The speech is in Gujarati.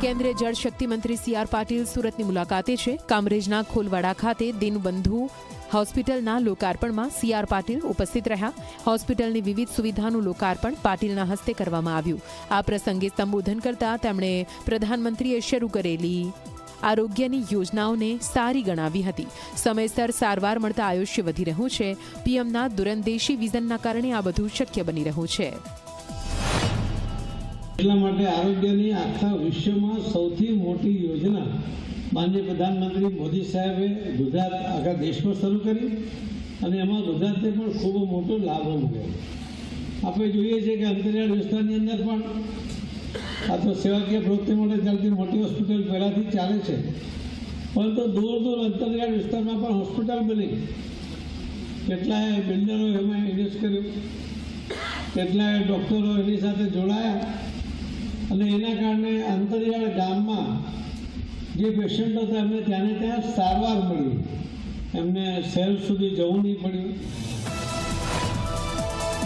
કેન્દ્રીય જળશક્તિ મંત્રી સી આર પાટીલ સુરતની મુલાકાતે છે. કામરેજના ખોલવાડા ખાતે દિનબંધુ હોસ્પિટલના લોકાર્પણમાં સી આર પાટીલ ઉપસ્થિત રહ્યા. હોસ્પિટલની વિવિધ સુવિધાનું લોકાર્પણ પાટીલના હસ્તે કરવામાં આવ્યું. આ પ્રસંગે સંબોધન કરતા તેમણે પ્રધાનમંત્રીએ શરૂ કરેલી આરોગ્યની યોજનાઓને સારી ગણાવી હતી. સમયસર સારવાર મળતા આયુષ્ય વધી રહ્યું છે. પીએમના દૂરંદેશી વિઝનના કારણે આ બધું શક્ય બની રહ્યું છે. એટલા માટે આરોગ્યની આખા વિશ્વમાં સૌથી મોટી યોજના માનનીય પ્રધાનમંત્રી મોદી સાહેબે ગુજરાત આખા દેશમાં શરૂ કરી અને એમાં ગુજરાતને પણ ખૂબ મોટો લાભ મળ્યો. આપણે જોઈએ છીએ કે અંતરિયાળ વિસ્તારની અંદર પણ આ તો સેવાકીય પ્રવૃત્તિ માટે ચાલતી મોટી હોસ્પિટલ પહેલાંથી ચાલે છે. પરંતુ દૂર દૂર અંતરિયાળ વિસ્તારમાં પણ હોસ્પિટલ બની. કેટલાય બિલ્ડરો એમાં ઇન્વેસ્ટ કર્યું. કેટલાય ડૉક્ટરો એની સાથે જોડાયા. અને એના કારણે અંતરિયાળ ગામમાં જે પેશન્ટ હતા એમને ત્યાંને ત્યાં સારવાર મળી. એમને શહેર સુધી જવું નહીં પડ્યું.